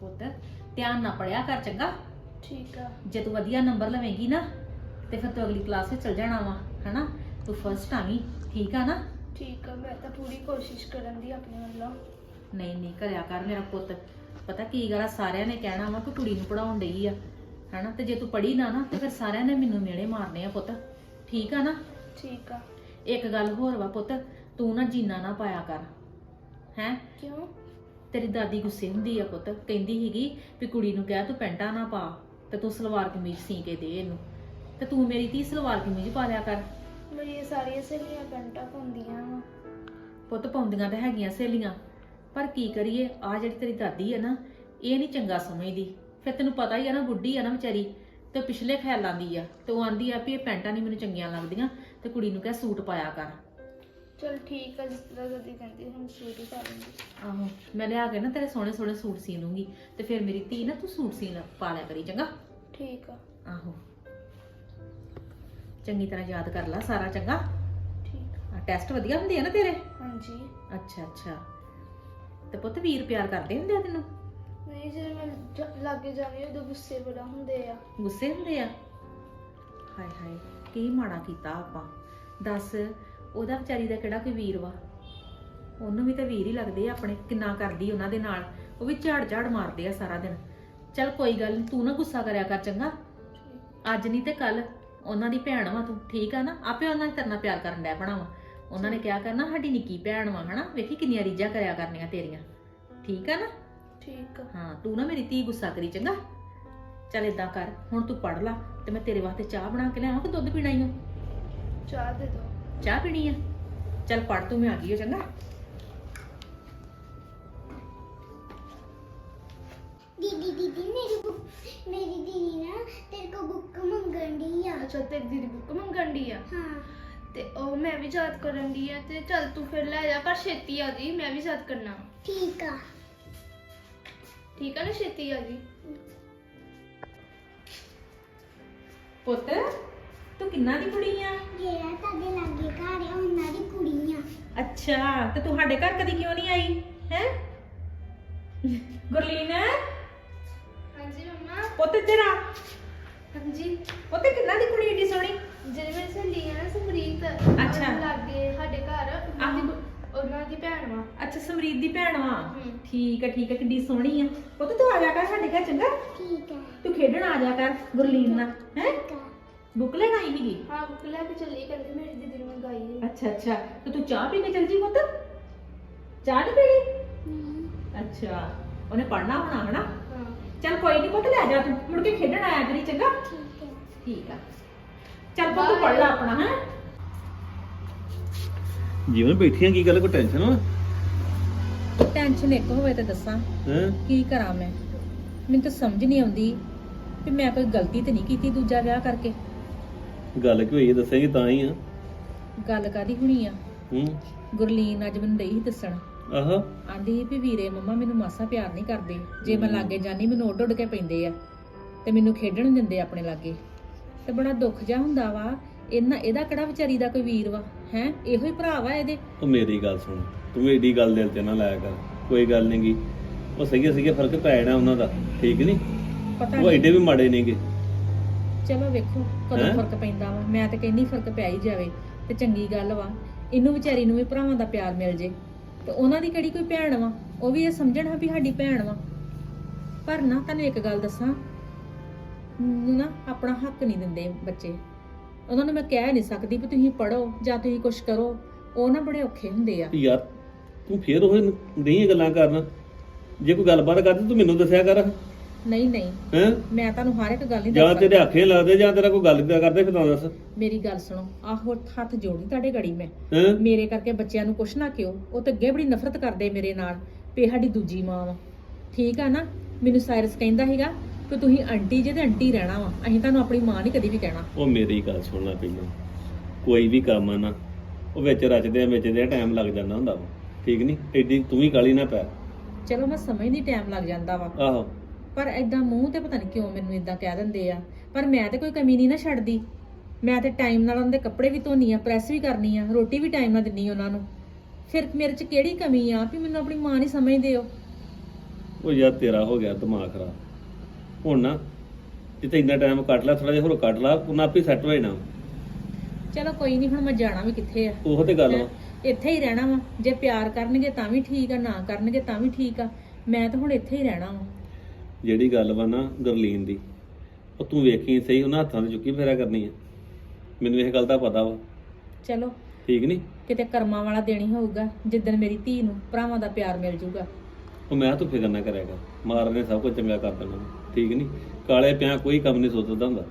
ਪੁੱਤ ਧਿਆਨ ਨਾਲ ਪੜਿਆ ਕਰ ਚੰਗਾ। ਠੀਕ ਆ। ਜੇ ਤੂੰ ਵਧੀਆ ਨੰਬਰ ਲਵੇਂਗੀ ਨਾ ਤੇ ਫਿਰ ਤੂੰ ਅਗਲੀ ਕਲਾਸ ਵਿੱਚ ਚਲ ਜਾਣਾ ਵਾ ਹਨਾ? ਤੂੰ ਫਸਟ ਆਵੀਂ ਠੀਕ ਆ ਨਾ? ਠੀਕ ਆ ਮੈਂ ਤਾਂ ਪੂਰੀ ਕੋਸ਼ਿਸ਼ ਕਰਨ ਦੀ ਆਪਣੇ ਵੱਲੋਂ। ਨਹੀਂ ਨਹੀਂ ਕਰਿਆ ਕਰ ਮੇਰਾ ਪੁੱਤ। ਪਤਾ ਕੀ ਗੱਲ ਆ ਸਾਰਿਆਂ ਨੇ ਕਹਿਣਾ ਵਾ ਕਿ ਕੁੜੀ ਨੂੰ ਪੜਾਉਣ ਡਈ ਆ ਹਨਾ? ਤੇ ਜੇ ਤੂੰ ਪੜੀ ਨਾ ਨਾ ਤੇ ਫਿਰ ਸਾਰਿਆਂ ਨੇ ਮੈਨੂੰ ਮੇੜੇ ਮਾਰਨੇ ਆ ਪੁੱਤ। ਠੀਕ ਆ ਨਾ? ਠੀਕ ਆ। ਇੱਕ ਗੱਲ ਹੋਰ ਵਾ ਪੁੱਤ ਤੂੰ ਨਾ ਜੀਨਾ ਨਾ ਪਾਇਆ ਕਰ ਹੈ? ਕਿਉਂ? ਤੇਰੀ ਦਾਦੀ ਗੁੱਸੇ ਹੁੰਦੀ ਆ ਪੁੱਤ। ਕਹਿੰਦੀ ਸੀਗੀ ਵੀ ਕੁੜੀ ਨੂੰ ਕਹਿ ਤੂੰ ਪੈਂਟਾ ਨਾ ਪਾ ਤੇ ਤੂੰ ਸਲਵਾਰ ਕਮੀਜ਼ ਸੀ ਕੇ ਦੇ ਇਹਨੂੰ। ਤੇ ਤੂੰ ਮੇਰੀ ਧੀ ਸਲਵਾਰ ਕਮੀਜ਼ ਪਾ ਲਿਆ ਕਰ। ਮੇਰੀਆਂ ਸਾਰੀਆਂ ਸਹੇਲੀਆਂ ਪੈਂਟਾਂ ਪਾਉਂਦੀਆਂ ਵਾ। ਪੁੱਤ ਪਾਉਂਦੀਆਂ ਤਾਂ ਹੈਗੀਆਂ ਸਹੇਲੀਆਂ ਪਰ ਕੀ ਕਰੀਏ ਆ ਜਿਹੜੀ ਤੇਰੀ ਦਾਦੀ ਆ ਨਾ ਇਹ ਨਹੀਂ ਚੰਗਾ ਸਮਝਦੀ। ਫਿਰ ਤੈਨੂੰ ਪਤਾ ਹੀ ਆ ਨਾ ਬੁੱਢੀ ਆ ਨਾ ਵਿਚਾਰੀ ਤੇ ਪਿਛਲੇ ਖਿਆਲਾਂ ਦੀ ਆ ਤੇ ਉਹ ਆਂਦੀ ਆ ਵੀ ਇਹ ਪੈਂਟਾਂ ਨਹੀਂ ਮੈਨੂੰ ਚੰਗੀਆਂ ਲੱਗਦੀਆਂ ਤੇ ਕੁੜੀ ਨੂੰ ਕਹਿ ਸੂਟ ਪਾਇਆ ਕਰ। ਚਲ ਠੀਕ ਆ ਜਿਸ ਤਰ੍ਹਾਂ ਜਦੀ ਕਹਿੰਦੀ ਹੁਣ ਸੂਟ ਹੀ ਪਾ ਲੂੰਗੀ। ਆਹੋ ਮੈਂ ਲਿਆ ਕੇ ਨਾ ਤੇਰੇ ਸੋਹਣੇ ਸੋਹਣੇ ਸੂਟ ਸੀ ਲੂੰਗੀ ਤੇ ਫਿਰ ਮੇਰੀ ਧੀ ਨਾ ਤੂੰ ਸੂਟ ਸੀ ਪਾ ਲਿਆ ਕਰੀ ਚੰਗਾ? ਠੀਕ ਆ। ਆਹੋ। ਚੰਗੀ ਤਰ੍ਹਾਂ ਯਾਦ ਕਰ ਲੈ ਸਾਰਾ ਚੰਗਾ? ਠੀਕ ਆ। ਟੈਸਟ ਵਧੀਆ ਹੁੰਦੇ ਆ ਨਾ ਤੇਰੇ? ਹਾਂਜੀ। ਅੱਛਾ ਅੱਛਾ। ਤੇ ਪੁੱਤ ਵੀਰ ਪਿਆਰ ਕਰਦੇ ਹੁੰਦੇ ਆ ਤੈਨੂੰ? ਨਹੀਂ ਜੇ ਮੈਂ ਜ- ਲਾਗੇ ਜਾਂਦੀ ਉਦੋਂ ਗੁੱਸੇ ਬੜਾ ਹੁੰਦੇ ਆ। ਗੁੱਸੇ ਹੁੰਦੇ ਆ? ਹਾਏ ਹਾਏ ਕੀ ਮਾੜਾ ਕੀਤਾ ਆਪਾਂ। ਦੱਸ ਉਹਦਾ ਵਿਚਾਰੀ ਦਾ ਕਿਹੜਾ ਕੋਈ ਵੀਰ ਵਾ? ਉਹਨੂੰ ਵੀ ਤਾਂ ਵੀਰ ਹੀ ਲੱਗਦੇ ਆ ਆਪਣੇ ਕਿੰਨਾ ਕਰਦੀ ਉਹਨਾਂ ਦੇ ਨਾਲ। ਉਹ ਵੀ ਝਾੜ ਝਾੜ ਮਾਰਦੇ ਆ ਸਾਰਾ ਦਿਨ। ਚੱਲ ਕੋਈ ਗੱਲ ਨੀ ਤੂੰ ਨਾ ਗੁੱਸਾ ਕਰਿਆ ਕਰ ਚੰਗਾ। ਅੱਜ ਨਹੀਂ ਤੇ ਕੱਲ ਉਹਨਾਂ ਦੀ ਭੈਣ ਵਾ ਤੂੰ ਠੀਕ ਆ ਨਾ? ਆਪੇ ਉਹਨਾਂ ਨੇ ਤੇਰੇ ਨਾਲ ਪਿਆਰ ਕਰਨ ਬਣਾ ਵਾ। ਉਹਨਾਂ ਨੇ ਕਿਹਾ ਕਰਨਾ ਸਾਡੀ ਨਿੱਕੀ ਭੈਣ ਵਾ ਹਨਾ? ਵੇਖੀ ਕਿੰਨੀਆਂ ਰੀਝਾਂ ਕਰਿਆ ਕਰਨੀਆਂ ਤੇਰੀਆਂ। ਠੀਕ ਆ ਨਾ? ਠੀਕ ਆ। ਹਾਂ ਤੂੰ ਨਾ ਮੇਰੀ ਧੀ ਗੁੱਸਾ ਕਰੀ ਚੰਗਾ। ਚੱਲ ਏਦਾਂ ਕਰ ਹੁਣ ਤੂੰ ਪੜ ਲਾ ਤੇ ਮੈਂ ਤੇਰੇ ਵਾਸਤੇ ਚਾਹ ਬਣਾ ਕੇ ਲਿਆਵਾਂ ਕਿ ਦੁੱਧ ਪੀਣਾ ਹੀ ਆ? ਚਾਹ ਦੇ ਦੋ। ਚਾਹ ਪੀਣੀ ਆ ਚੱਲ ਪੜ ਤੂੰ ਮੈਂ ਆ ਗਈ ਹੋ ਚੰਗਾ दीदी दीदी मेरी बुक मेरी दीदी ना तेरे को बुक मंगन डी आ ਅੱਛਾ ਤੇਰੀ ਦੀਦੀ ਬੁੱਕ ਮੰਗਣ ਦੀ ਆ हाँ ਤੇ ਉਹ ਮੈਂ ਵੀ ਯਾਦ ਕਰਨ ਦੀ ਆ ਤੇ ਚੱਲ ਤੂੰ ਫਿਰ ਲੈ ਜਾ ਪਰ ਛੇਤੀ ਆ ਜੀ ਮੈਂ ਵੀ ਯਾਦ ਕਰਨਾ ठीक है ਠੀਕ ਆ ਨਾ ਛੇਤੀ ਆ ਜੀ ਪੁੱਤ ਤੂੰ ਕਿੰਨਾ ਦੀ ਕੁੜੀ ਆ? ਜਿਹੜਾ ਤੁਹਾਡੇ ਲਾਗੇ ਘਰ ਹੈ ਉਹਨਾਂ ਦੀ ਕੁੜੀ ਆ। ਅੱਛਾ ਤੇ ਤੁਹਾਡੇ ਘਰ ਕਦੀ ਕਿਉਂ ਨਹੀਂ ਆਈ? ਹੈ? ਗੁਰਲੀਨ? ਹਾਂਜੀ ਮੰਮਾ। ਪੁੱਤ ਤੇਰਾ ਹਾਂਜੀ। ਪੁੱਤ ਕਿੰਨਾ ਦੀ ਕੁੜੀ ਏਡੀ ਸੋਹਣੀ? ਜਿਹੜੀ ਮੇਰੀ ਸਹੇਲੀ ਆ ਨਾ ਅੱਛਾ। ਲਾਗੇ ਸਾਡੇ ਘਰ ਉਹਨਾਂ ਦੀ ਉਹਨਾਂ ਦੀ ਭੈਣ ਵਾ। ਅੱਛਾ ਸਮਰੀਤ ਦੀ ਭੈਣ ਵਾ? ਠੀਕ ਆ ਠੀਕ ਆ ਕਿੱਡੀ ਸੋਹਣੀ ਆ। ਪੁੱਤ ਤੂੰ ਆ ਜਾ ਕਰ ਸਾਡੇ ਘਰ ਚੰਗਾ? ਠੀਕ ਹੈ ਤੂੰ ਖੇਡਣ ਆ ਜਾ ਕਰ ਗੁਰਲੀਨ ਨਾਲ। ਹੈ? ਬੁੱਕ ਲੈਣ ਆਈ ਸੀਗੀ? ਹਾਂ ਬੁੱਕ ਲੈ ਕੇ ਚੱਲੀ ਕਹਿੰਦੀ ਮੇਰੀ ਦੀਦੀ ਨੂੰ ਗਾਈ ਹੈ ਅੱਛਾ ਅੱਛਾ। ਤੇ ਤੂੰ ਚਾਹ ਪੀ ਕੇ ਚੱਲ ਜੀ ਪੁੱਤ? ਚਾਹ ਨਹੀਂ ਪੀਣੀ? ਅੱਛਾ ਉਹਨੇ ਪੜਨਾ ਹੋਣਾ ਹਨਾ? ਹਾਂ। ਚੱਲ ਕੋਈ ਨਹੀਂ ਪੁੱਤ ਲੈ ਜਾ ਤੂੰ। ਮੁੜ ਕੇ ਖੇਡਣ ਆਇਆ ਕਰੀ ਚੰਗਾ? ਠੀਕ ਆ। ਚੱਲ ਪੁੱਤ ਤੂੰ ਪੜ ਲੈ ਆਪਣਾ ਹੈ? ਜਿਵੇਂ ਬੈਠੀਆਂ ਕੀ ਗੱਲ ਕੋਈ ਟੈਨਸ਼ਨ ਵਾ ਟੈਨਸ਼ਨ ਇੱਕ ਹੋਵੇ ਤਾਂ ਦੱਸਾਂ। ਕੀ ਕਰਾਂ ਮੈਂ? ਮੈਨੂੰ ਤਾਂ ਸਮਝ ਨਹੀਂ ਆਉਂਦੀ ਕਿ ਮੈਂ ਕੋਈ ਗਲਤੀ ਤੇ ਨਹੀਂ ਕੀਤੀ ਦੂਜਾ ਵਿਆਹ ਕਰਕੇ। ਗੱਲ ਕੀ ਹੋਈ ਹੈ ਦੱਸੇਂਗੀ ਤਾਂ ਹੀ ਆ। ਗੱਲ ਕਾਦੀ ਹੋਣੀ ਆ? ਹੂੰ। ਗੁਰਲੀਨ ਅੱਜ ਮੈਨੂੰ ਸੀ ਦੱਸਣ। ਆਹਾ। ਆਂਦੀ ਵੀ ਵੀਰੇ ਮੰਮਾ ਮੈਨੂੰ ਮਾਸਾ ਪਿਆਰ ਨਹੀਂ ਕਰਦੇ। ਜੇ ਮੈਂ ਲਾਗੇ ਜਾਨੀ ਮੈਨੂੰ ਉੱਡ ਉੱਡ ਕੇ ਪੈਂਦੇ ਆ। ਤੇ ਮੈਨੂੰ ਖੇਡਣ ਨੀ ਦਿੰਦੇ ਆਪਣੇ ਲਾਗੇ। ਤੇ ਬੜਾ ਦੁੱਖ ਜਾ ਹੁੰਦਾ ਵਾ। ਇਹਨਾਂ ਇਹਦਾ ਕਿਹੜਾ ਵਿਚਾਰੀ ਦਾ ਕੋਈ ਵੀਰ ਵਾ? ਹੈ? ਇਹੋ ਹੀ ਭਰਾ ਵਾ ਇਹਦੇ। ਉਹ ਮੇਰੀ ਗੱਲ ਸੁਣ। ਤੂੰ ਏਡੀ ਗੱਲ ਦਿਲ ਤੇ ਨਾ ਲਾਇਆ ਕਰ। ਕੋਈ ਗੱਲ ਨਹੀਂਗੀ ਉਹ ਸਹੀ ਸਹੀ ਫ਼ਰਕ ਪੈ ਜਾਣਾ ਉਹਨਾਂ ਦਾ। ਠੀਕ ਨਹੀਂ ਪਤਾ ਉਹ ਨਹੀਂ ਏਡੇ ਵੀ ਮਾੜੇ ਨਹੀਂਗੇ ਚਲੋ ਵੇਖੋ ਕਦੋਂ ਹੈਂ? ਫ਼ਰਕ ਪੈਂਦਾ ਵਾ। ਮੈਂ ਤਾਂ ਕਹਿੰਦੀ ਫ਼ਰਕ ਪੈ ਹੀ ਜਾਵੇ ਤੇ ਚੰਗੀ ਗੱਲ ਵਾ। ਇਹਨੂੰ ਵਿਚਾਰੀ ਨੂੰ ਵੀ ਭਰਾਵਾਂ ਦਾ ਪਿਆਰ ਮਿਲ ਜੇ। ਤੇ ਉਹਨਾਂ ਦੀ ਕਿਹੜੀ ਕੋਈ ਭੈਣ ਵਾ? ਉਹ ਵੀ ਇਹ ਸਮਝਣ ਹਾਂ ਵੀ ਸਾਡੀ ਭੈਣ ਵਾ। ਪਰ ਨਾ ਤੁਹਾਨੂੰ ਇੱਕ ਗੱਲ ਦੱਸਾਂ। ਨੂੰ ਨਾ ਆਪਣਾ ਹੱਕ ਨਹੀਂ ਦਿੰਦੇ ਬੱਚੇ। ਉਹਨਾਂ ਨੂੰ ਮੈਂ ਕਹਿ ਨਹੀਂ ਸਕਦੀ ਵੀ ਤੁਸੀਂ ਪੜੋ ਜਾਂ ਤੁਸੀਂ ਕੁਝ ਕਰੋ। ਉਹ ਨਾ ਬੜੇ ਔਖੇ ਹੁੰਦੇ ਆ। ਯਾਰ ਤੂੰ ਫੇਰ ਉਹ ਨਹੀਂ ਗੱਲਾਂ ਕਰਨ। ਜੇ ਕੋਈ ਗੱਲਬਾਤ ਕਰਦੀ ਤੂੰ ਮੈਨੂੰ ਦੱਸਿਆ ਕਰ। ਨਹੀਂ ਨਹੀਂ। ਹੈ? ਮੈਂ ਤੁਹਾਨੂੰ ਹਰ ਇੱਕ ਗੱਲ ਨਹੀਂ ਜਾਂ ਦੱਸ ਤੇਰੇ ਆਖੇ ਲੱਗਦੇ ਜਾਂ ਤੇਰਾ ਕੋਈ ਗੱਲ ਏਦਾਂ ਕਰਦੇ ਫਿਰ ਤਾਂ ਦੱਸ। ਮੇਰੀ ਗੱਲ ਸੁਣੋ ਆਹੋ ਹੱਥ ਜੋੜੀ ਤੁਹਾਡੇ ਗੜੀ ਮੈਂ। ਹੈ? ਮੇਰੇ ਕਰਕੇ ਬੱਚਿਆਂ ਨੂੰ ਕੁਛ ਨਾ ਕਿਉ ਉਹ ਤਾਂ ਅੱਗੇ ਬੜੀ ਨਫ਼ਰਤ ਕਰਦੇ ਮੇਰੇ ਨਾਲ ਵੀ ਇਹ ਸਾਡੀ ਦੂਜੀ ਮਾਂ ਵਾ। ਠੀਕ ਆ ਨਾ? ਮੈਨੂੰ ਸਾਇਰਸ ਕਹਿੰਦਾ ਸੀਗਾ ਕਿ ਤੁਸੀਂ ਆਂਟੀ ਜੇ ਤੇ ਆਂਟੀ ਰਹਿਣਾ ਵਾ ਅਸੀਂ ਤੁਹਾਨੂੰ ਆਪਣੀ ਮਾਂ ਨਹੀਂ ਕਦੀ ਵੀ ਕਹਿਣਾ। ਉਹ ਮੇਰੀ ਗੱਲ ਸੁਣਨਾ ਪਹਿਲਾਂ। ਕੋਈ ਵੀ ਕੰਮ ਆ ਨਾ ਉਹ ਵਿੱਚ ਰਚਦੇ ਆ ਵਿੱਚ ਦੇ ਟਾਈਮ ਲੱਗ ਜਾਂਦਾ ਹੁੰਦਾ ਵਾ। ਠੀਕ ਨਹੀਂ ਐਡੀ ਤੂੰ ਵੀ ਕਾਲੀ ਨਾ ਪੈ। ਚਲੋ ਮੈਂ ਸਮਝਦੀ ਟਾਈਮ ਲੱਗ ਜਾਂਦਾ ਵਾ। ਆਹੋ। ਪਰ ਐਦਾਂ ਮੂੰਹ ਤੇ ਪਤਾ ਨਹੀਂ ਕਿਉਂ ਮੈਨੂੰ ਇਦਾਂ ਕਹਿ ਦਿੰਦੇ ਆ। ਪਰ ਮੈਂ ਤੇ ਕੋਈ ਕਮੀ ਨਹੀਂ ਨਾ ਛੱਡਦੀ। ਮੈਂ ਤੇ ਟਾਈਮ ਨਾਲ ਉਹਨਾਂ ਦੇ ਕੱਪੜੇ ਵੀ ਧੋਨੀ ਆ ਪ੍ਰੈਸ ਵੀ ਕਰਨੀ ਆ ਰੋਟੀ ਵੀ ਟਾਈਮ ਨਾਲ ਦਿੰਨੀ ਉਹਨਾਂ ਨੂੰ। ਫਿਰ ਮੇਰੇ 'ਚ ਕਿਹੜੀ ਕਮੀ ਆ? ਵੀ ਮੈਨੂੰ ਆਪਣੀ ਮਾਂ ਨਹੀਂ ਸਮਝਦੇ ਹੋ ਉਹ ਯਾਰ ਤੇਰਾ ਹੋ ਗਿਆ ਦਿਮਾਗ ਖਰਾਬ। ਹੁਣ ਨਾ ਜਿੱਥੇ ਇੰਨਾ ਟਾਈਮ ਕੱਟ ਲਿਆ ਥੋੜਾ ਜਿਹਾ ਹੋਰ ਕੱਟ ਲਾ ਉਹਨਾਂ ਆਪੇ ਸੈੱਟ ਹੋ ਜਾਣਾ। ਚਲੋ ਕੋਈ ਨਹੀਂ ਹੁਣ ਮੈਂ ਜਾਣਾ ਵੀ ਕਿੱਥੇ ਆ? ਉਹ ਤੇ ਗੱਲ ਵਾ ਇੱਥੇ ਹੀ ਰਹਿਣਾ ਵਾ। ਜੇ ਪਿਆਰ ਕਰਨਗੇ ਤਾਂ ਵੀ ਠੀਕ ਆ ਨਾ ਕਰਨਗੇ ਤਾਂ ਵੀ ਠੀਕ ਆ। ਮੈਂ ਤਾਂ ਹੁਣ ਇੱਥੇ ਹੀ ਰਹਿਣਾ ਵਾ। ਜਿਹੜੀ ਗੱਲ ਵਾ ਨਾ ਗਰਲੀਨ ਦੀ ਉਹ ਤੂੰ ਵੇਖੀ ਸਹੀ ਉਹਨਾਂ ਹੱਥਾਂ 'ਤੇ ਚੁੱਕੀ ਫੇਰਾ ਕਰਨੀ ਆ। ਮੈਨੂੰ ਇਹ ਗੱਲ ਦਾ ਪਤਾ ਵਾ। ਚਲੋ। ਠੀਕ ਨਹੀਂ ਕਿਤੇ ਕਰਮਾਂ ਵਾਲਾ ਦੇਣੀ ਹੋਊਗਾ ਜਿੱਦਣ ਮੇਰੀ ਧੀ ਨੂੰ ਭਰਾਵਾਂ ਦਾ ਪਿਆਰ ਮਿਲ ਜਾਊਗਾ ਉਹ ਮੈਂ ਤੂੰ ਫਿਕਰ ਨਾ ਕਰਿਆ ਕਰ ਮਾਰ ਨੇ ਸਭ ਕੁਝ ਚੰਗਾ ਕਰ ਦੇਣਾ। ਠੀਕ ਨਹੀਂ ਕਾਲੇ ਪਿਆ ਕੋਈ ਕੰਮ ਨਹੀਂ ਸੋਚਦਾ ਹੁੰਦਾ।